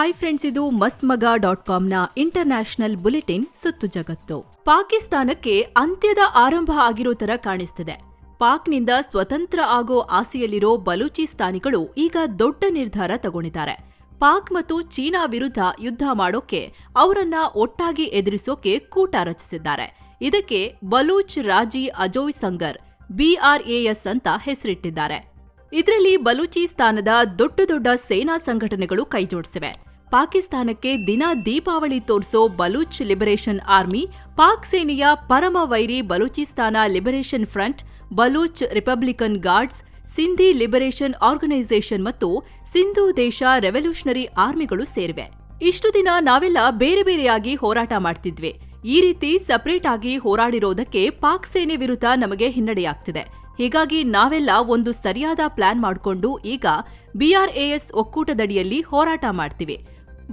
Hi friends ಇದು ಮಸ್ತ್ ಮಗ ಡಾಟ್ ಕಾಮ್ನ ಇಂಟರ್ನ್ಯಾಷನಲ್ ಬುಲೆಟಿನ್ ಸುತ್ತು ಜಗತ್ತು. ಪಾಕಿಸ್ತಾನಕ್ಕೆ ಅಂತ್ಯದ ಆರಂಭ ಆಗಿರೋ ತರ ಕಾಣಿಸ್ತಿದೆ. ಪಾಕ್ನಿಂದ ಸ್ವತಂತ್ರ ಆಗೋ ಆಸೆಯಲ್ಲಿರೋ ಬಲೂಚಿಸ್ತಾನಿಗಳು ಈಗ ದೊಡ್ಡ ನಿರ್ಧಾರ ತಗೊಂಡಿದ್ದಾರೆ. ಪಾಕ್ ಮತ್ತು ಚೀನಾ ವಿರುದ್ಧ ಯುದ್ಧ ಮಾಡೋಕೆ ಅವರನ್ನ ಒಟ್ಟಾಗಿ ಎದುರಿಸೋಕೆ ಕೂಟ ರಚಿಸಿದ್ದಾರೆ. ಇದಕ್ಕೆ ಬಲೂಚ್ ರಾಜಿ ಅಜೋಯ್ ಸಂಗರ್ ಬಿಆರ್ಎಎಸ್ ಅಂತ ಹೆಸರಿಟ್ಟಿದ್ದಾರೆ. ಇದರಲ್ಲಿ ಬಲೂಚಿಸ್ತಾನದ ದೊಡ್ಡ ದೊಡ್ಡ ಸೇನಾ ಸಂಘಟನೆಗಳು ಕೈಜೋಡಿಸಿವೆ. ಪಾಕಿಸ್ತಾನಕ್ಕೆ ದಿನ ದೀಪಾವಳಿ ತೋರಿಸೋ ಬಲೂಚ್ ಲಿಬರೇಷನ್ ಆರ್ಮಿ, ಪಾಕ್ ಸೇನೆಯ ಪರಮ ವೈರಿ Balochistan liberation front, Baloch republican guards, Sindhi liberation organisation ಮತ್ತು ಸಿಂಧೂ ದೇಶ ರೆವಲ್ಯೂಷನರಿ ಆರ್ಮಿಗಳು ಸೇರಿವೆ. ಇಷ್ಟು ದಿನ ನಾವೆಲ್ಲ ಬೇರೆ ಬೇರೆಯಾಗಿ ಹೋರಾಟ ಮಾಡ್ತಿದ್ವಿ. ಈ ರೀತಿ ಸಪರೇಟ್ ಆಗಿ ಹೋರಾಡಿರೋದಕ್ಕೆ ಪಾಕ್ ಸೇನೆ ವಿರುದ್ಧ ನಮಗೆ ಹಿನ್ನಡೆಯಾಗ್ತಿದೆ. ಹೀಗಾಗಿ ನಾವೆಲ್ಲ ಒಂದು ಸರಿಯಾದ ಪ್ಲಾನ್ ಮಾಡಿಕೊಂಡು ಈಗ ಬಿಆರ್ಎಎಸ್ ಒಕ್ಕೂಟದಡಿಯಲ್ಲಿ ಹೋರಾಟ ಮಾಡ್ತೀವಿ.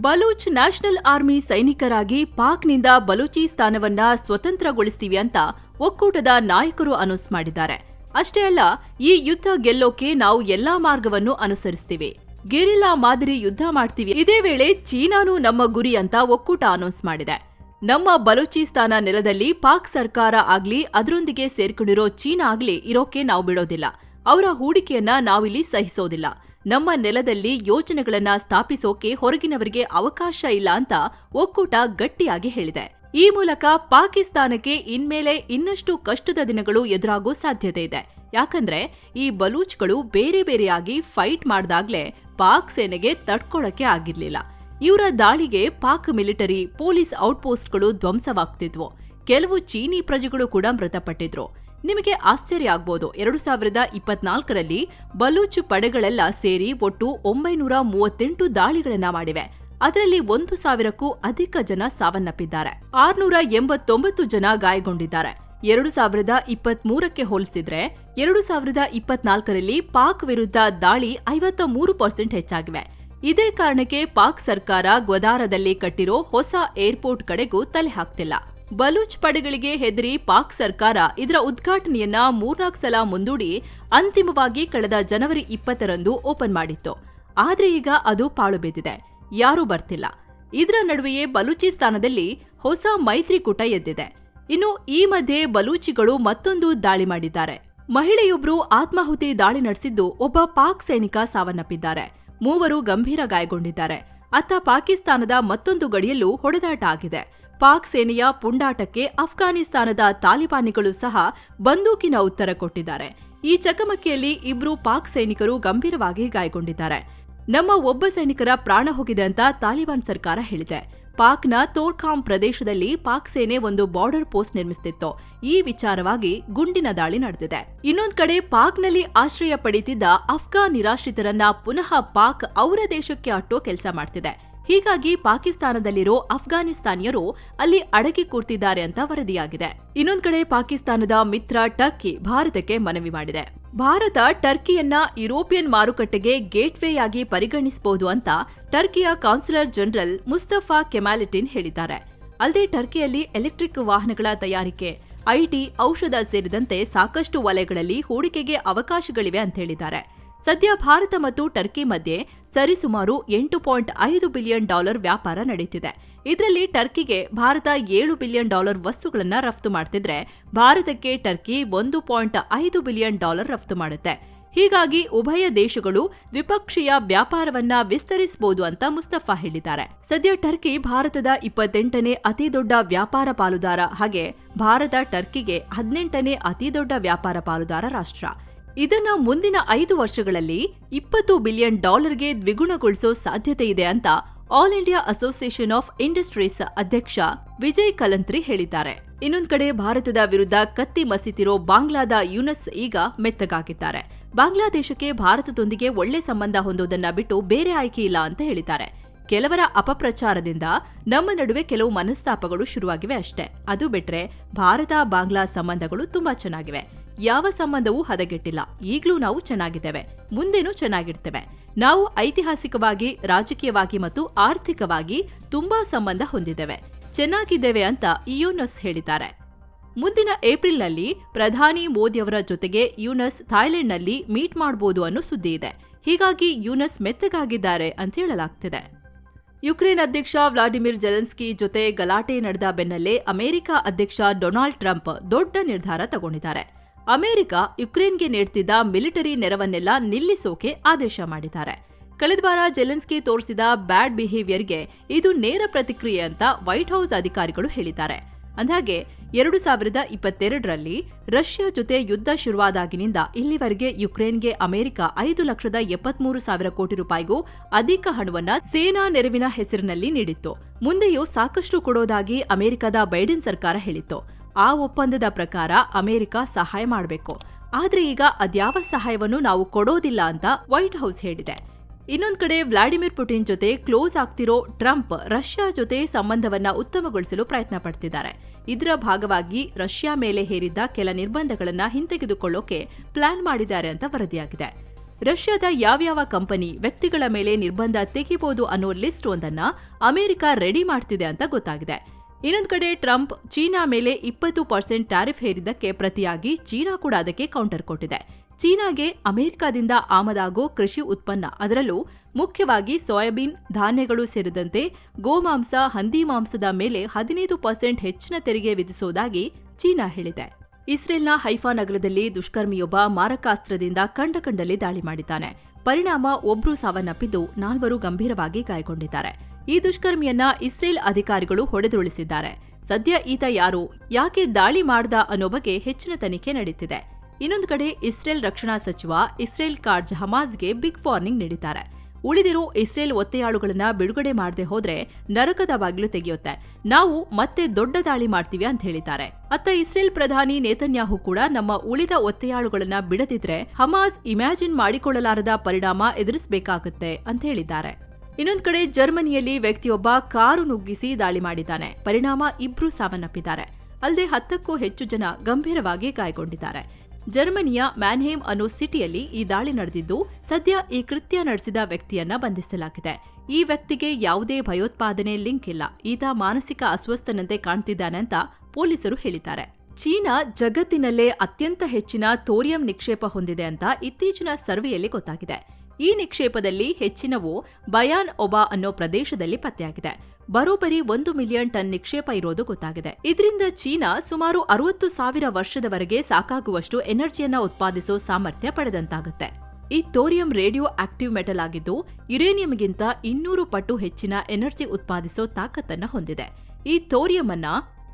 ಬಲೂಚ್ ನ್ಯಾಷನಲ್ ಆರ್ಮಿ ಸೈನಿಕರಾಗಿ ಪಾಕ್ನಿಂದ ಬಲೂಚಿಸ್ತಾನವನ್ನ ಸ್ವತಂತ್ರಗೊಳಿಸ್ತೀವಿ ಅಂತ ಒಕ್ಕೂಟದ ನಾಯಕರು ಅನೌನ್ಸ್ ಮಾಡಿದ್ದಾರೆ. ಅಷ್ಟೇ ಅಲ್ಲ, ಈ ಯುದ್ಧ ಗೆಲ್ಲೋಕೆ ನಾವು ಎಲ್ಲಾ ಮಾರ್ಗವನ್ನು ಅನುಸರಿಸ್ತೀವಿ. ಗೆರಿಲ್ಲಾ ಮಾದರಿ ಯುದ್ಧ ಮಾಡ್ತೀವಿ. ಇದೇ ವೇಳೆ ಚೀನಾನೂ ನಮ್ಮ ಗುರಿ ಅಂತ ಒಕ್ಕೂಟ ಅನೌನ್ಸ್ ಮಾಡಿದೆ. ನಮ್ಮ ಬಲೂಚಿಸ್ತಾನ ನೆಲದಲ್ಲಿ ಪಾಕ್ ಸರ್ಕಾರ ಆಗ್ಲಿ, ಅದರೊಂದಿಗೆ ಸೇರ್ಕೊಂಡಿರೋ ಚೀನಾ ಆಗ್ಲಿ ಇರೋಕೆ ನಾವು ಬಿಡೋದಿಲ್ಲ. ಅವರ ಹೂಡಿಕೆಯನ್ನ ನಾವಿಲ್ಲಿ ಸಹಿಸೋದಿಲ್ಲ. ನಮ್ಮ ನೆಲದಲ್ಲಿ ಯೋಜನೆಗಳನ್ನ ಸ್ಥಾಪಿಸೋಕೆ ಹೊರಗಿನವರಿಗೆ ಅವಕಾಶ ಇಲ್ಲ ಅಂತ ಒಕ್ಕೂಟ ಗಟ್ಟಿಯಾಗಿ ಹೇಳಿದೆ. ಈ ಮೂಲಕ ಪಾಕಿಸ್ತಾನಕ್ಕೆ ಇನ್ಮೇಲೆ ಇನ್ನಷ್ಟು ಕಷ್ಟದ ದಿನಗಳು ಎದುರಾಗೋ ಸಾಧ್ಯತೆ ಇದೆ. ಯಾಕಂದ್ರೆ ಈ ಬಲೂಚ್ಗಳು ಬೇರೆ ಬೇರೆಯಾಗಿ ಫೈಟ್ ಮಾಡಿದಾಗ್ಲೇ ಪಾಕ್ ಸೇನೆಗೆ ತಡ್ಕೊಳಕ್ಕೆ ಆಗಿರ್ಲಿಲ್ಲ. ಇವರ ದಾಳಿಗೆ ಪಾಕ್ ಮಿಲಿಟರಿ ಪೊಲೀಸ್ ಔಟ್ಪೋಸ್ಟ್ಗಳು ಧ್ವಂಸವಾಗ್ತಿದ್ವು. ಕೆಲವು ಚೀನಿ ಪ್ರಜೆಗಳು ಕೂಡ ಮೃತಪಟ್ಟಿದ್ರು. ನಿಮಗೆ ಆಶ್ಚರ್ಯ ಆಗ್ಬೋದು. ಎರಡು ಸಾವಿರದ ಇಪ್ಪತ್ನಾಲ್ಕರಲ್ಲಿ ಬಲೂಚ್ ಪಡೆಗಳೆಲ್ಲ ಸೇರಿ ಒಟ್ಟು ಒಂಬೈನೂರ ಮೂವತ್ತೆಂಟು ದಾಳಿಗಳನ್ನ ಮಾಡಿವೆ. ಅದರಲ್ಲಿ ಒಂದು ಸಾವಿರಕ್ಕೂ ಅಧಿಕ ಜನ ಸಾವನ್ನಪ್ಪಿದ್ದಾರೆ. ಆರ್ನೂರ ಎಂಬತ್ತೊಂಬತ್ತು ಜನ ಗಾಯಗೊಂಡಿದ್ದಾರೆ. ಎರಡು ಸಾವಿರದ ಇಪ್ಪತ್ತ್ ಮೂರಕ್ಕೆ ಹೋಲಿಸಿದ್ರೆ ಎರಡು ಸಾವಿರದ ಇಪ್ಪತ್ನಾಲ್ಕರಲ್ಲಿ ಪಾಕ್ ವಿರುದ್ಧ ದಾಳಿ ಐವತ್ತ ಮೂರು ಪರ್ಸೆಂಟ್ ಹೆಚ್ಚಾಗಿವೆ. ಇದೇ ಕಾರಣಕ್ಕೆ ಪಾಕ್ ಸರ್ಕಾರ ಗ್ವದಾರದಲ್ಲಿ ಕಟ್ಟಿರೋ ಹೊಸ ಏರ್ಪೋರ್ಟ್ ಕಡೆಗೂ ತಲೆ ಹಾಕ್ತಿಲ್ಲ. ಬಲೂಚ್ ಪಡೆಗಳಿಗೆ ಹೆದರಿ ಪಾಕ್ ಸರ್ಕಾರ ಇದರ ಉದ್ಘಾಟನೆಯನ್ನ ಮೂರ್ನಾಲ್ಕು ಸಲ ಮುಂದೂಡಿ ಅಂತಿಮವಾಗಿ ಕಳೆದ ಜನವರಿ ಇಪ್ಪತ್ತರಂದು ಓಪನ್ ಮಾಡಿತ್ತು. ಆದರೆ ಈಗ ಅದು ಪಾಳು ಬಿದ್ದಿದೆ. ಯಾರೂ ಬರ್ತಿಲ್ಲ. ಇದರ ನಡುವೆಯೇ ಬಲೂಚಿಸ್ತಾನದಲ್ಲಿ ಹೊಸ ಮೈತ್ರಿಕೂಟ ಎದ್ದಿದೆ. ಇನ್ನು ಈ ಮಧ್ಯೆ ಬಲೂಚಿಗಳು ಮತ್ತೊಂದು ದಾಳಿ ಮಾಡಿದ್ದಾರೆ. ಮಹಿಳೆಯೊಬ್ಬರು ಆತ್ಮಾಹುತಿ ದಾಳಿ ನಡೆಸಿದ್ದು ಒಬ್ಬ ಪಾಕ್ ಸೈನಿಕ ಸಾವನ್ನಪ್ಪಿದ್ದಾರೆ. ಮೂವರು ಗಂಭೀರ ಗಾಯಗೊಂಡಿದ್ದಾರೆ. ಅತ್ತ ಪಾಕಿಸ್ತಾನದ ಮತ್ತೊಂದು ಗಡಿಯಲ್ಲೂ ಹೊಡೆದಾಟ ಆಗಿದೆ. ಪಾಕ್ ಸೇನೆಯ ಪುಂಡಾಟಕ್ಕೆ ಅಫ್ಘಾನಿಸ್ತಾನದ ತಾಲಿಬಾನಿಗಳು ಸಹ ಬಂದೂಕಿನ ಉತ್ತರ ಕೊಟ್ಟಿದ್ದಾರೆ. ಈ ಚಕಮಕಿಯಲ್ಲಿ ಇಬ್ರು ಪಾಕ್ ಸೈನಿಕರು ಗಂಭೀರವಾಗಿ ಗಾಯಗೊಂಡಿದ್ದಾರೆ. ನಮ್ಮ ಒಬ್ಬ ಸೈನಿಕರ ಪ್ರಾಣ ಹೋಗಿದೆ ಅಂತ ತಾಲಿಬಾನ್ ಸರ್ಕಾರ ಹೇಳಿದೆ. ಪಾಕ್ನ ತೋರ್ಖಾಮ್ ಪ್ರದೇಶದಲ್ಲಿ ಪಾಕ್ ಸೇನೆ ಒಂದು ಬಾರ್ಡರ್ ಪೋಸ್ಟ್ ನಿರ್ಮಿಸುತ್ತಿತ್ತು ಈ ವಿಚಾರವಾಗಿ ಗುಂಡಿನ ದಾಳಿ ನಡೆದಿದೆ. ಇನ್ನೊಂದು ಕಡೆ ಪಾಕ್ನಲ್ಲಿ ಆಶ್ರಯ ಪಡೆಯುತ್ತಿದ್ದ ಅಫ್ಘಾನ್ ನಿರಾಶ್ರಿತರನ್ನ ಪುನಃ ಪಾಕ್ ಅವರ ದೇಶಕ್ಕೆ ಅಟ್ಟೋ ಕೆಲಸ ಮಾಡ್ತಿದೆ. ಹೀಗಾಗಿ ಪಾಕಿಸ್ತಾನದಲ್ಲಿರೋ ಅಫ್ಘಾನಿಸ್ತಾನಿಯರು ಅಲ್ಲಿ ಅಡಗಿ ಕೂರ್ತಿದ್ದಾರೆ ಅಂತ ವರದಿಯಾಗಿದೆ. ಇನ್ನೊಂದು ಕಡೆ ಪಾಕಿಸ್ತಾನದ ಮಿತ್ರ ಟರ್ಕಿ ಭಾರತಕ್ಕೆ ಮನವಿ ಮಾಡಿದೆ. ಭಾರತ ಟರ್ಕಿಯನ್ನ ಯುರೋಪಿಯನ್ ಮಾರುಕಟ್ಟೆಗೆ ಗೇಟ್ವೇಯಾಗಿ ಪರಿಗಣಿಸಬಹುದು ಅಂತ ಟರ್ಕಿಯ ಕಾನ್ಸುಲರ್ ಜನರಲ್ ಮುಸ್ತಫಾ ಕೆಮಾಲಿಟಿನ್ ಹೇಳಿದ್ದಾರೆ. ಅಲ್ಲದೆ ಟರ್ಕಿಯಲ್ಲಿ ಎಲೆಕ್ಟ್ರಿಕ್ ವಾಹನಗಳ ತಯಾರಿಕೆ ಐಟಿ ಔಷಧ ಸೇರಿದಂತೆ ಸಾಕಷ್ಟು ವಲಯಗಳಲ್ಲಿ ಹೂಡಿಕೆಗೆ ಅವಕಾಶಗಳಿವೆ ಅಂತ ಹೇಳಿದ್ದಾರೆ. ಸದ್ಯ ಭಾರತ ಮತ್ತು ಟರ್ಕಿ ಮಧ್ಯೆ ಸರಿಸುಮಾರು ಎಂಟು ಪಾಯಿಂಟ್ ಐದು ಬಿಲಿಯನ್ ಡಾಲರ್ ವ್ಯಾಪಾರ ನಡೆಯುತ್ತಿದೆ. ಇದರಲ್ಲಿ ಟರ್ಕಿಗೆ ಭಾರತ ಏಳು ಬಿಲಿಯನ್ ಡಾಲರ್ ವಸ್ತುಗಳನ್ನ ರಫ್ತು ಮಾಡ್ತಿದ್ರೆ ಭಾರತಕ್ಕೆ ಟರ್ಕಿ ಒಂದು ಪಾಯಿಂಟ್ ಐದು ಬಿಲಿಯನ್ ಡಾಲರ್ ರಫ್ತು ಮಾಡುತ್ತೆ. ಹೀಗಾಗಿ ಉಭಯ ದೇಶಗಳು ದ್ವಿಪಕ್ಷೀಯ ವ್ಯಾಪಾರವನ್ನ ವಿಸ್ತರಿಸಬಹುದು ಅಂತ ಮುಸ್ತಫಾ ಹೇಳಿದ್ದಾರೆ. ಸದ್ಯ ಟರ್ಕಿ ಭಾರತದ ಇಪ್ಪತ್ತೆಂಟನೇ ಅತಿದೊಡ್ಡ ವ್ಯಾಪಾರ ಪಾಲುದಾರ. ಹಾಗೆ ಭಾರತ ಟರ್ಕಿಗೆ ಹದಿನೆಂಟನೇ ಅತಿದೊಡ್ಡ ವ್ಯಾಪಾರ ಪಾಲುದಾರ ರಾಷ್ಟ್ರ. ಇದನ್ನ ಮುಂದಿನ ಐದು ವರ್ಷಗಳಲ್ಲಿ ಇಪ್ಪತ್ತು ಬಿಲಿಯನ್ ಡಾಲರ್ಗೆ ದ್ವಿಗುಣಗೊಳಿಸೋ ಸಾಧ್ಯತೆ ಇದೆ ಅಂತ all India association of industries ಅಧ್ಯಕ್ಷ ವಿಜಯ್ ಕಲಂತ್ರಿ ಹೇಳಿದ್ದಾರೆ. ಇನ್ನೊಂದ್ ಕಡೆ ಭಾರತದ ವಿರುದ್ಧ ಕತ್ತಿ ಮಸಿತಿರೋ ಬಾಂಗ್ಲಾದ ಯುನಸ್ ಈಗ ಮೆತ್ತಗಾಗಿದ್ದಾರೆ. ಬಾಂಗ್ಲಾದೇಶಕ್ಕೆ ಭಾರತದೊಂದಿಗೆ ಒಳ್ಳೆ ಸಂಬಂಧ ಹೊಂದೋದನ್ನ ಬಿಟ್ಟು ಬೇರೆ ಆಯ್ಕೆ ಇಲ್ಲ ಅಂತ ಹೇಳಿದ್ದಾರೆ. ಕೆಲವರ ಅಪಪ್ರಚಾರದಿಂದ ನಮ್ಮ ನಡುವೆ ಕೆಲವು ಮನಸ್ತಾಪಗಳು ಶುರುವಾಗಿವೆ ಅಷ್ಟೇ. ಅದು ಬಿಟ್ರೆ ಭಾರತ ಬಾಂಗ್ಲಾ ಸಂಬಂಧಗಳು ತುಂಬಾ ಚೆನ್ನಾಗಿವೆ. ಯಾವ ಸಂಬಂಧವೂ ಹದಗೆಟ್ಟಿಲ್ಲ. ಈಗಲೂ ನಾವು ಚೆನ್ನಾಗಿದ್ದೇವೆ. ಮುಂದೇನೂ ಚೆನ್ನಾಗಿರ್ತೇವೆ. ನಾವು ಐತಿಹಾಸಿಕವಾಗಿ, ರಾಜಕೀಯವಾಗಿ ಮತ್ತು ಆರ್ಥಿಕವಾಗಿ ತುಂಬಾ ಸಂಬಂಧ ಹೊಂದಿದ್ದೇವೆ. ಚೆನ್ನಾಗಿದ್ದೇವೆ ಅಂತ ಯುನಸ್ ಹೇಳಿದ್ದಾರೆ. ಮುಂದಿನ ಏಪ್ರಿಲ್ನಲ್ಲಿ ಪ್ರಧಾನಿ ಮೋದಿಯವರ ಜೊತೆಗೆ ಯುನಸ್ ಥಾಯ್ಲೆಂಡ್ನಲ್ಲಿ ಮೀಟ್ ಮಾಡಬಹುದು ಅನ್ನೋ ಸುದ್ದಿ ಇದೆ. ಹೀಗಾಗಿ ಯುನಸ್ ಮೆತ್ತಗಾಗಿದ್ದಾರೆ ಅಂತ ಹೇಳಲಾಗ್ತಿದೆ. ಯುಕ್ರೇನ್ ಅಧ್ಯಕ್ಷ ವ್ಲಾಡಿಮಿರ್ ಜೆಲೆನ್ಸ್ಕಿ ಜೊತೆ ಗಲಾಟೆ ನಡೆದ ಬೆನ್ನಲ್ಲೇ ಅಮೆರಿಕ ಅಧ್ಯಕ್ಷ ಡೊನಾಲ್ಡ್ ಟ್ರಂಪ್ ದೊಡ್ಡ ನಿರ್ಧಾರ ತಗೊಂಡಿದ್ದಾರೆ. ಅಮೆರಿಕ ಯುಕ್ರೇನ್ಗೆ ನೀಡ್ತಿದ್ದ ಮಿಲಿಟರಿ ನೆರವನ್ನೆಲ್ಲ ನಿಲ್ಲಿಸೋಕೆ ಆದೇಶ ಮಾಡಿದ್ದಾರೆ. ಕಳೆದ ವಾರ ಜೆಲೆನ್ಸ್ಕಿ ತೋರಿಸಿದ ಬ್ಯಾಡ್ ಬಿಹೇವಿಯರ್ಗೆ ಇದು ನೇರ ಪ್ರತಿಕ್ರಿಯೆ ಅಂತ ವೈಟ್ ಹೌಸ್ ಅಧಿಕಾರಿಗಳು ಹೇಳಿದ್ದಾರೆ. ಅಂದಾಗೆ ಎರಡು ಸಾವಿರದ ಇಪ್ಪತ್ತೆರಡರಲ್ಲಿ ರಷ್ಯಾ ಜೊತೆ ಯುದ್ಧ ಶುರುವಾದಾಗಿನಿಂದ ಇಲ್ಲಿವರೆಗೆ ಯುಕ್ರೇನ್ಗೆ ಅಮೆರಿಕ ಐದು ಲಕ್ಷದ ಎಪ್ಪತ್ಮೂರು ಸಾವಿರ ಕೋಟಿ ರೂಪಾಯಿಗೂ ಅಧಿಕ ಹಣವನ್ನ ಸೇನಾ ನೆರವಿನ ಹೆಸರಿನಲ್ಲಿ ನೀಡಿತ್ತು. ಮುಂದೆಯೂ ಸಾಕಷ್ಟು ಕೊಡೋದಾಗಿ ಅಮೆರಿಕದ ಬೈಡೆನ್ ಸರ್ಕಾರ ಹೇಳಿತ್ತು. ಆ ಒಪ್ಪಂದದ ಪ್ರಕಾರ ಅಮೆರಿಕ ಸಹಾಯ ಮಾಡಬೇಕು. ಆದರೆ ಈಗ ಅದ್ಯಾವ ಸಹಾಯವನ್ನು ನಾವು ಕೊಡೋದಿಲ್ಲ ಅಂತ ವೈಟ್ ಹೌಸ್ ಹೇಳಿದೆ. ಇನ್ನೊಂದು ಕಡೆ ವ್ಲಾಡಿಮಿರ್ ಪುಟಿನ್ ಜೊತೆ ಕ್ಲೋಸ್ ಆಗ್ತಿರೋ ಟ್ರಂಪ್ ರಷ್ಯಾ ಜೊತೆ ಸಂಬಂಧವನ್ನ ಉತ್ತಮಗೊಳಿಸಲು ಪ್ರಯತ್ನ ಪಡ್ತಿದ್ದಾರೆ. ಇದರ ಭಾಗವಾಗಿ ರಷ್ಯಾ ಮೇಲೆ ಹೇರಿದ್ದ ಕೆಲ ನಿರ್ಬಂಧಗಳನ್ನ ಹಿಂತೆಗೆದುಕೊಳ್ಳೋಕೆ ಪ್ಲಾನ್ ಮಾಡಿದ್ದಾರೆ ಅಂತ ವರದಿಯಾಗಿದೆ. ರಷ್ಯಾದ ಯಾವ್ಯಾವ ಕಂಪನಿ ವ್ಯಕ್ತಿಗಳ ಮೇಲೆ ನಿರ್ಬಂಧ ತೆಗಿಬಹುದು ಅನ್ನೋ ಲಿಸ್ಟ್ ಒಂದನ್ನ ಅಮೆರಿಕ ರೆಡಿ ಮಾಡ್ತಿದೆ ಅಂತ ಗೊತ್ತಾಗಿದೆ. ಇನ್ನೊಂದು ಕಡೆ ಟ್ರಂಪ್ ಚೀನಾ ಮೇಲೆ ಇಪ್ಪತ್ತು ಪರ್ಸೆಂಟ್ ಟ್ಯಾರಿಫ್ ಹೇರಿದ್ದಕ್ಕೆ ಪ್ರತಿಯಾಗಿ ಚೀನಾ ಕೂಡ ಅದಕ್ಕೆ ಕೌಂಟರ್ ಕೊಟ್ಟಿದೆ. ಚೀನಾಗೆ ಅಮೆರಿಕಾದಿಂದ ಆಮದಾಗೋ ಕೃಷಿ ಉತ್ಪನ್ನ ಅದರಲ್ಲೂ ಮುಖ್ಯವಾಗಿ ಸೋಯಾಬೀನ್, ಧಾನ್ಯಗಳು ಸೇರಿದಂತೆ ಗೋಮಾಂಸ, ಹಂದಿ ಮಾಂಸದ ಮೇಲೆ ಹದಿನೈದು ಪರ್ಸೆಂಟ್ ಹೆಚ್ಚಿನ ತೆರಿಗೆ ವಿಧಿಸುವುದಾಗಿ ಚೀನಾ ಹೇಳಿದೆ. ಇಸ್ರೇಲ್ನ ಹೈಫಾ ನಗರದಲ್ಲಿ ದುಷ್ಕರ್ಮಿಯೊಬ್ಬ ಮಾರಕಾಸ್ತ್ರದಿಂದ ಕಂಡ ಕಂಡಲ್ಲಿ ದಾಳಿ ಮಾಡಿದ್ದಾನೆ. ಪರಿಣಾಮ ಒಬ್ರು ಸಾವನ್ನಪ್ಪಿದ್ದು ನಾಲ್ವರು ಗಂಭೀರವಾಗಿ ಗಾಯಗೊಂಡಿದ್ದಾರೆ. ಈ ದುಷ್ಕರ್ಮಿಯನ್ನ ಇಸ್ರೇಲ್ ಅಧಿಕಾರಿಗಳು ಹೊಡೆದುರುಳಿಸಿದ್ದಾರೆ. ಸದ್ಯ ಈತ ಯಾರು, ಯಾಕೆ ದಾಳಿ ಮಾಡ್ದ ಅನ್ನೋ ಬಗ್ಗೆ ಹೆಚ್ಚಿನ ತನಿಖೆ ನಡೆಯುತ್ತಿದೆ ಇನ್ನೊಂದು ಕಡೆ ಇಸ್ರೇಲ್ ರಕ್ಷಣಾ ಸಚಿವ ಇಸ್ರೇಲ್ ಕಾರ್ಜ್ ಹಮಾಜ್ಗೆ ಬಿಗ್ ವಾರ್ನಿಂಗ್ ನೀಡಿದ್ದಾರೆ. ಉಳಿದಿರೋ ಇಸ್ರೇಲ್ ಒತ್ತೆಯಾಳುಗಳನ್ನ ಬಿಡುಗಡೆ ಮಾಡದೆ ಹೋದ್ರೆ ನರಕದ ಬಾಗಿಲು ತೆಗೆಯುತ್ತೆ. ನಾವು ಮತ್ತೆ ದೊಡ್ಡ ದಾಳಿ ಮಾಡ್ತೀವಿ ಅಂತ ಹೇಳಿದ್ದಾರೆ. ಅತ್ತ ಇಸ್ರೇಲ್ ಪ್ರಧಾನಿ ನೇತನ್ಯಾಹು ಕೂಡ ನಮ್ಮ ಉಳಿದ ಒತ್ತೆಯಾಳುಗಳನ್ನ ಬಿಡದಿದ್ರೆ ಹಮಾಸ್ ಇಮ್ಯಾಜಿನ್ ಮಾಡಿಕೊಳ್ಳಲಾರದ ಪರಿಣಾಮ ಎದುರಿಸಬೇಕಾಗುತ್ತೆ ಅಂತ ಹೇಳಿದ್ದಾರೆ. ಇನ್ನೊಂದ್ ಕಡೆ ಜರ್ಮನಿಯಲ್ಲಿ ವ್ಯಕ್ತಿಯೊಬ್ಬ ಕಾರು ನುಗ್ಗಿಸಿ ದಾಳಿ ಮಾಡಿದ್ದಾನೆ. ಪರಿಣಾಮ ಇಬ್ರು ಸಾವನ್ನಪ್ಪಿದ್ದಾರೆ. ಅಲ್ಲದೆ ಹತ್ತಕ್ಕೂ ಹೆಚ್ಚು ಜನ ಗಂಭೀರವಾಗಿ ಗಾಯಗೊಂಡಿದ್ದಾರೆ. ಜರ್ಮನಿಯ ಮ್ಯಾನ್ಹೇಮ್ ಅನ್ನೋ ಸಿಟಿಯಲ್ಲಿ ಈ ದಾಳಿ ನಡೆದಿದ್ದು, ಸದ್ಯ ಈ ಕೃತ್ಯ ನಡೆಸಿದ ವ್ಯಕ್ತಿಯನ್ನ ಬಂಧಿಸಲಾಗಿದೆ. ಈ ವ್ಯಕ್ತಿಗೆ ಯಾವುದೇ ಭಯೋತ್ಪಾದನೆ ಲಿಂಕ್ ಇಲ್ಲ. ಈತ ಮಾನಸಿಕ ಅಸ್ವಸ್ಥನಂತೆ ಕಾಣ್ತಿದ್ದಾನೆ ಅಂತ ಪೊಲೀಸರು ಹೇಳಿದ್ದಾರೆ. ಚೀನಾ ಜಗತ್ತಿನಲ್ಲೇ ಅತ್ಯಂತ ಹೆಚ್ಚಿನ ಥೋರಿಯಂ ನಿಕ್ಷೇಪ ಹೊಂದಿದೆ ಅಂತ ಇತ್ತೀಚಿನ ಸರ್ವೆಯಲ್ಲಿ ಗೊತ್ತಾಗಿದೆ. ಈ ನಿಕ್ಷೇಪದಲ್ಲಿ ಹೆಚ್ಚಿನವು ಬಯಾನ್ ಒಬಾ ಅನ್ನೋ ಪ್ರದೇಶದಲ್ಲಿ ಪತ್ತೆಯಾಗಿದೆ. ಬರೋಬರಿ ಒಂದು ಮಿಲಿಯನ್ ಟನ್ ನಿಕ್ಷೇಪ ಇರೋದು ಗೊತ್ತಾಗಿದೆ. ಇದರಿಂದ ಚೀನಾ ಸುಮಾರು ಅರವತ್ತು ಸಾವಿರ ವರ್ಷದವರೆಗೆ ಸಾಕಾಗುವಷ್ಟು ಎನರ್ಜಿಯನ್ನ ಉತ್ಪಾದಿಸೋ ಸಾಮರ್ಥ್ಯ ಪಡೆದಂತಾಗುತ್ತೆ. ಈ ಥೋರಿಯಂ ರೇಡಿಯೋ ಆಕ್ಟಿವ್ ಮೆಟಲ್ ಆಗಿದ್ದು, ಯುರೇನಿಯಂಗಿಂತ ಇನ್ನೂರು ಪಟ್ಟು ಹೆಚ್ಚಿನ ಎನರ್ಜಿ ಉತ್ಪಾದಿಸೋ ತಾಕತ್ತನ್ನ ಹೊಂದಿದೆ. ಈ ಥೋರಿಯಂ ಅನ್ನ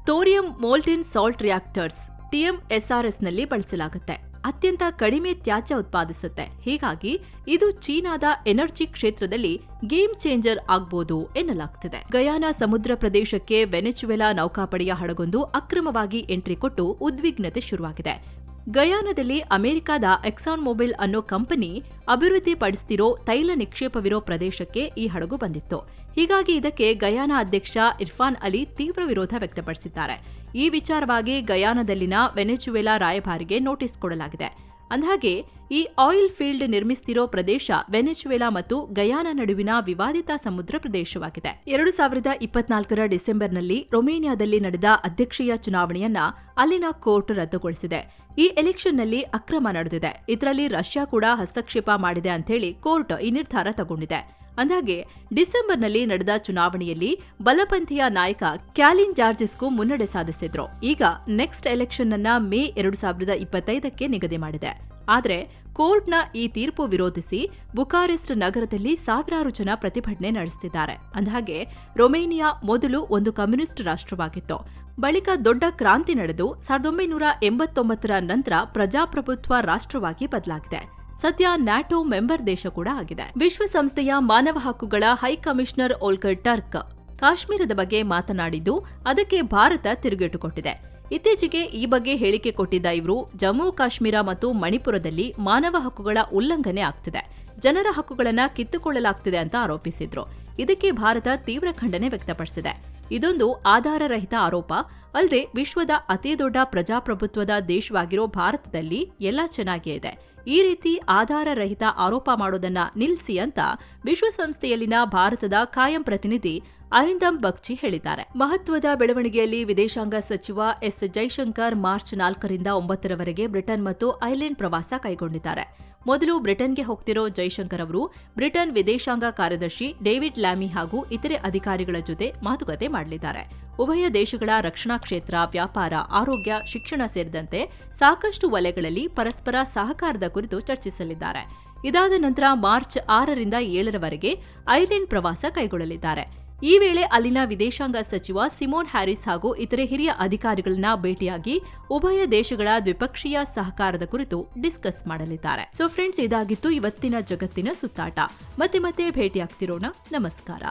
ಥೋರಿಯಂ ಮೋಲ್ಟಿನ್ ಸಾಲ್ಟ್ ರಿಯಾಕ್ಟರ್ಸ್ ಟಿಎಂಎಸ್ಆರ್ಎಸ್ನಲ್ಲಿ ಬಳಸಲಾಗುತ್ತೆ. ಅತ್ಯಂತ ಕಡಿಮೆ ತ್ಯಾಜ್ಯ ಉತ್ಪಾದಿಸುತ್ತೆ. ಹೀಗಾಗಿ ಇದು ಚೀನಾದ ಎನರ್ಜಿ ಕ್ಷೇತ್ರದಲ್ಲಿ ಗೇಮ್ ಚೇಂಜರ್ ಆಗ್ಬೋದು ಎನ್ನಲಾಗ್ತಿದೆ. ಗಯಾನ ಸಮುದ್ರ ಪ್ರದೇಶಕ್ಕೆ ವೆನೆಚುವೆಲಾ ನೌಕಾಪಡೆಯ ಹಡಗೊಂದು ಅಕ್ರಮವಾಗಿ ಎಂಟ್ರಿ ಕೊಟ್ಟು ಉದ್ವಿಗ್ನತೆ ಶುರುವಾಗಿದೆ. ಗಯಾನದಲ್ಲಿ ಅಮೆರಿಕದ ಎಕ್ಸಾನ್ ಮೊಬೈಲ್ ಅನ್ನೋ ಕಂಪನಿ ಅಭಿವೃದ್ಧಿಪಡಿಸ್ತಿರೋ ತೈಲ ನಿಕ್ಷೇಪವಿರೋ ಪ್ರದೇಶಕ್ಕೆ ಈ ಹಡಗು ಬಂದಿತ್ತು. ಹೀಗಾಗಿ ಇದಕ್ಕೆ ಗಯಾನ ಅಧ್ಯಕ್ಷ ಇರ್ಫಾನ್ ಅಲಿ ತೀವ್ರ ವಿರೋಧ ವ್ಯಕ್ತಪಡಿಸಿದ್ದಾರೆ. ಈ ವಿಚಾರವಾಗಿ ಗಯಾನದಲ್ಲಿನ ವೆನೆಜುವೆಲಾ ರಾಯಭಾರಿಗೆ ನೋಟಿಸ್ ಕೊಡಲಾಗಿದೆ. ಅಂದಹಾಗೆ, ಈ ಆಯಿಲ್ ಫೀಲ್ಡ್ ನಿರ್ಮಿಸ್ತಿರೋ ಪ್ರದೇಶ ವೆನೆಚುವೆಲಾ ಮತ್ತು ಗಯಾನ ನಡುವಿನ ವಿವಾದಿತ ಸಮುದ್ರ ಪ್ರದೇಶವಾಗಿದೆ. ಎರಡು ಸಾವಿರದ ಇಪ್ಪತ್ನಾಲ್ಕರ ಡಿಸೆಂಬರ್ನಲ್ಲಿ ರೊಮೇನಿಯಾದಲ್ಲಿ ನಡೆದ ಅಧ್ಯಕ್ಷೀಯ ಚುನಾವಣೆಯನ್ನ ಅಲ್ಲಿನ ಕೋರ್ಟ್ ರದ್ದುಗೊಳಿಸಿದೆ. ಈ ಎಲೆಕ್ಷನ್ನಲ್ಲಿ ಅಕ್ರಮ ನಡೆದಿದೆ. ಇದರಲ್ಲಿ ರಷ್ಯಾ ಕೂಡ ಹಸ್ತಕ್ಷೇಪ ಮಾಡಿದೆ ಅಂಥೇಳಿ ಕೋರ್ಟ್ ಈ ನಿರ್ಧಾರ ತಗೊಂಡಿದೆ. ಅಂದಾಗೆ ಡಿಸೆಂಬರ್ನಲ್ಲಿ ನಡೆದ ಚುನಾವಣೆಯಲ್ಲಿ ಬಲಪಂಥೀಯ ನಾಯಕ ಕ್ಯಾಲಿನ್ ಜಾರ್ಜಿಸ್ಗೂ ಮುನ್ನಡೆ ಸಾಧಿಸಿದ್ರು. ಈಗ ನೆಕ್ಸ್ಟ್ ಎಲೆಕ್ಷನ್ ಅನ್ನ ಮೇ ಎರಡು ಸಾವಿರದ ಇಪ್ಪತ್ತೈದಕ್ಕೆ ನಿಗದಿ ಮಾಡಿದೆ. ಆದರೆ, ಕೋರ್ಟ್ನ ಈ ತೀರ್ಪು ವಿರೋಧಿಸಿ ಬುಕಾರೆಸ್ಟ್ ನಗರದಲ್ಲಿ ಸಾವಿರಾರು ಜನ ಪ್ರತಿಭಟನೆ ನಡೆಸುತ್ತಿದ್ದಾರೆ ಅಂದಹಾಗೆ, ರೊಮೇನಿಯಾ ಮೊದಲು ಒಂದು ಕಮ್ಯುನಿಸ್ಟ್ ರಾಷ್ಟ್ರವಾಗಿತ್ತು. ಬಳಿಕ ದೊಡ್ಡ ಕ್ರಾಂತಿ ನಡೆದು ಸಾವಿರದ ಒಂಬೈನೂರ ಎಂಬತ್ತೊಂಬತ್ತರ ನಂತರ ಪ್ರಜಾಪ್ರಭುತ್ವ ರಾಷ್ಟ್ರವಾಗಿ ಬದಲಾಗಿದೆ. ಸದ್ಯ ನ್ಯಾಟೋ ಮೆಂಬರ್ ದೇಶ ಕೂಡ ಆಗಿದೆ. ವಿಶ್ವಸಂಸ್ಥೆಯ ಮಾನವ ಹಕ್ಕುಗಳ ಹೈಕಮಿಷನರ್ ಓಲ್ಕರ್ ಟರ್ಕ್ ಕಾಶ್ಮೀರದ ಬಗ್ಗೆ ಮಾತನಾಡಿದ್ದು, ಅದಕ್ಕೆ ಭಾರತ ತಿರುಗೇಟುಕೊಟ್ಟಿದೆ. ಇತ್ತೀಚೆಗೆ ಈ ಬಗ್ಗೆ ಹೇಳಿಕೆ ಕೊಟ್ಟಿದ್ದ ಇವರು ಜಮ್ಮು, ಕಾಶ್ಮೀರ ಮತ್ತು ಮಣಿಪುರದಲ್ಲಿ ಮಾನವ ಹಕ್ಕುಗಳ ಉಲ್ಲಂಘನೆ ಆಗ್ತಿದೆ. ಜನರ ಹಕ್ಕುಗಳನ್ನ ಕಿತ್ತುಕೊಳ್ಳಲಾಗ್ತಿದೆ ಅಂತ ಆರೋಪಿಸಿದ್ರು. ಇದಕ್ಕೆ ಭಾರತ ತೀವ್ರ ಖಂಡನೆ ವ್ಯಕ್ತಪಡಿಸಿದೆ. ಇದೊಂದು ಆಧಾರರಹಿತ ಆರೋಪ. ಅಲ್ಲದೆ ವಿಶ್ವದ ಅತಿದೊಡ್ಡ ಪ್ರಜಾಪ್ರಭುತ್ವದ ದೇಶವಾಗಿರೋ ಭಾರತದಲ್ಲಿ ಎಲ್ಲ ಚೆನ್ನಾಗಿಯೇ ಇದೆ. ಈ ರೀತಿ ಆಧಾರರಹಿತ ಆರೋಪ ಮಾಡೋದನ್ನ ನಿಲ್ಲಿಸಿ ಅಂತ ವಿಶ್ವಸಂಸ್ಥೆಯಲ್ಲಿನ ಭಾರತದ ಕಾಯಂ ಪ್ರತಿನಿಧಿ ಅರಿಂದಮ್ ಬಗ್ಚಿ ಹೇಳಿದ್ದಾರೆ. ಮಹತ್ವದ ಬೆಳವಣಿಗೆಯಲ್ಲಿ ವಿದೇಶಾಂಗ ಸಚಿವ ಎಸ್. ಜೈಶಂಕರ್ ಮಾರ್ಚ್ ನಾಲ್ಕರಿಂದ ಒಂಬತ್ತರವರೆಗೆ ಬ್ರಿಟನ್ ಮತ್ತು ಐರ್ಲೆಂಡ್ ಪ್ರವಾಸ ಕೈಗೊಂಡಿದ್ದಾರೆ. ಮೊದಲು ಬ್ರಿಟನ್ಗೆ ಹೋಗ್ತಿರೋ ಜೈಶಂಕರ್ ಅವರು ಬ್ರಿಟನ್ ವಿದೇಶಾಂಗ ಕಾರ್ಯದರ್ಶಿ ಡೇವಿಡ್ ಲ್ಯಾಮಿ ಹಾಗೂ ಇತರೆ ಅಧಿಕಾರಿಗಳ ಜೊತೆ ಮಾತುಕತೆ ಮಾಡಲಿದ್ದಾರೆ. ಉಭಯ ದೇಶಗಳ ರಕ್ಷಣಾ ಕ್ಷೇತ್ರ, ವ್ಯಾಪಾರ, ಆರೋಗ್ಯ, ಶಿಕ್ಷಣ ಸೇರಿದಂತೆ ಸಾಕಷ್ಟು ವಲಯಗಳಲ್ಲಿ ಪರಸ್ಪರ ಸಹಕಾರದ ಕುರಿತು ಚರ್ಚಿಸಲಿದ್ದಾರೆ. ಇದಾದ ನಂತರ ಮಾರ್ಚ್ ಆರರಿಂದ ಏಳರವರೆಗೆ ಐರ್ಲೆಂಡ್ ಪ್ರವಾಸ ಕೈಗೊಳ್ಳಲಿದ್ದಾರೆ. ಈ ವೇಳೆ ಅಲ್ಲಿನ ವಿದೇಶಾಂಗ ಸಚಿವ ಸಿಮೋನ್ ಹ್ಯಾರಿಸ್ ಹಾಗೂ ಇತರೆ ಹಿರಿಯ ಅಧಿಕಾರಿಗಳನ್ನ ಭೇಟಿಯಾಗಿ ಉಭಯ ದೇಶಗಳ ದ್ವಿಪಕ್ಷೀಯ ಸಹಕಾರದ ಕುರಿತು ಡಿಸ್ಕಸ್ ಮಾಡಲಿದ್ದಾರೆ. ಸೊ ಫ್ರೆಂಡ್ಸ್ ಇದಾಗಿತ್ತು ಇವತ್ತಿನ ಜಗತ್ತಿನ ಸುತ್ತಾಟ. ಮತ್ತೆ ಮತ್ತೆ ಭೇಟಿಯಾಗ್ತಿರೋಣ. ನಮಸ್ಕಾರ.